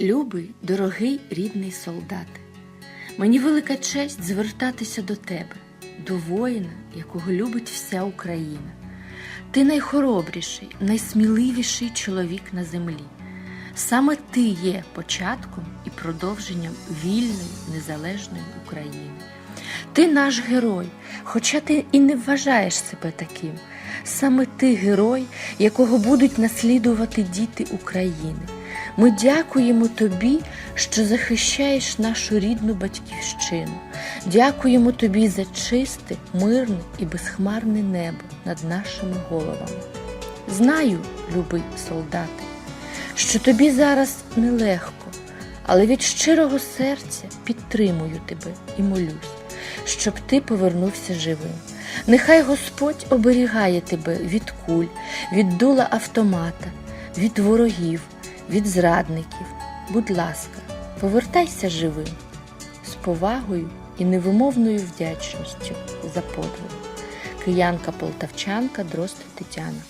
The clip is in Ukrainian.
Любий, дорогий рідний солдате, мені велика честь звертатися до тебе, до воїна, якого любить вся Україна. Ти найхоробріший, найсміливіший чоловік на землі. Саме ти є початком і продовженням вільної незалежної України. Ти наш герой, хоча ти і не вважаєш себе таким. Саме ти герой, якого будуть наслідувати діти України. Ми дякуємо тобі, що захищаєш нашу рідну батьківщину. Дякуємо тобі за чисте, мирне і безхмарне небо над нашими головами. Знаю, любий солдати, що тобі зараз нелегко, але від щирого серця підтримую тебе і молюсь, щоб ти повернувся живим. Нехай Господь оберігає тебе від куль, від дула автомата, від ворогів, від зрадників. Будь ласка, повертайся живим, з повагою і невимовною вдячністю за подвиг. Киянка Полтавчанка Дрозд Тетяна